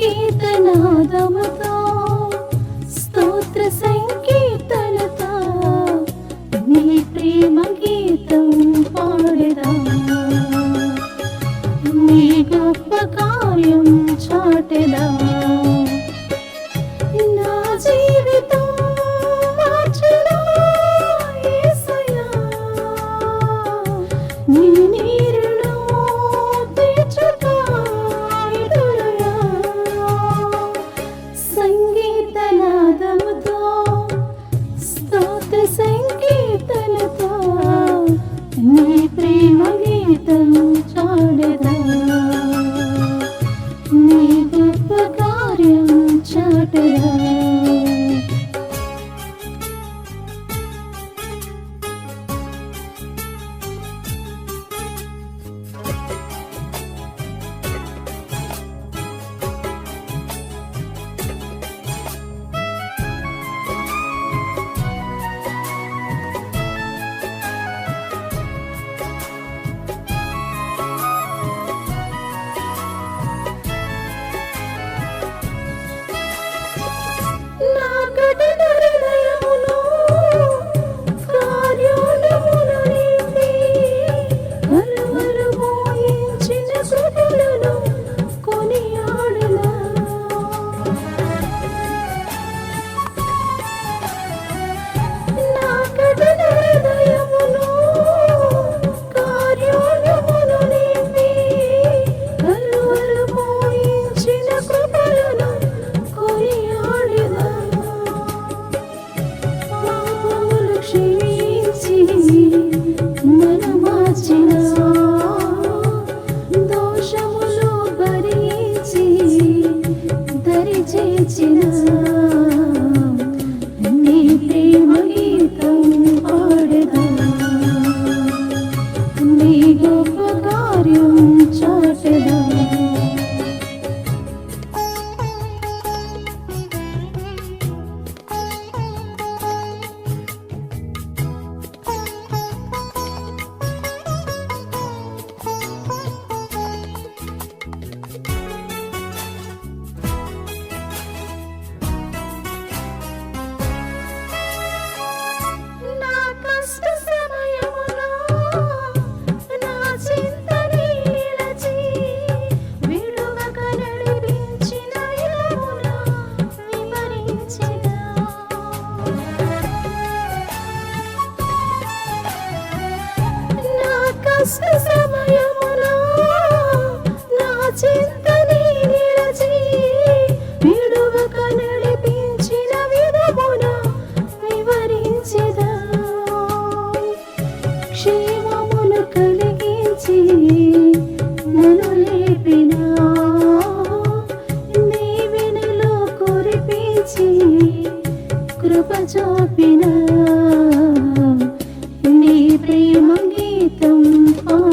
సంగీతనాదముతో స్తోత్ర సంకీర్తనతో నీ ప్రేమ గీతం గొప్ప కార్యం చాటదా. ప్రేమ గీతం చాడదా? నీ గొప్ప కార్యం చాటదా? ছোটে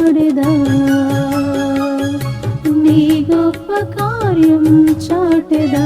పాడెదా నీ గొప్ప కార్యం చాటెదా?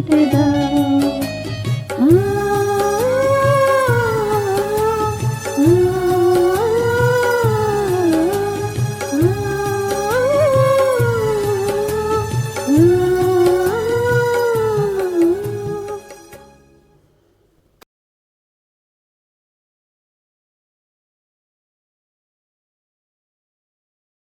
বলতে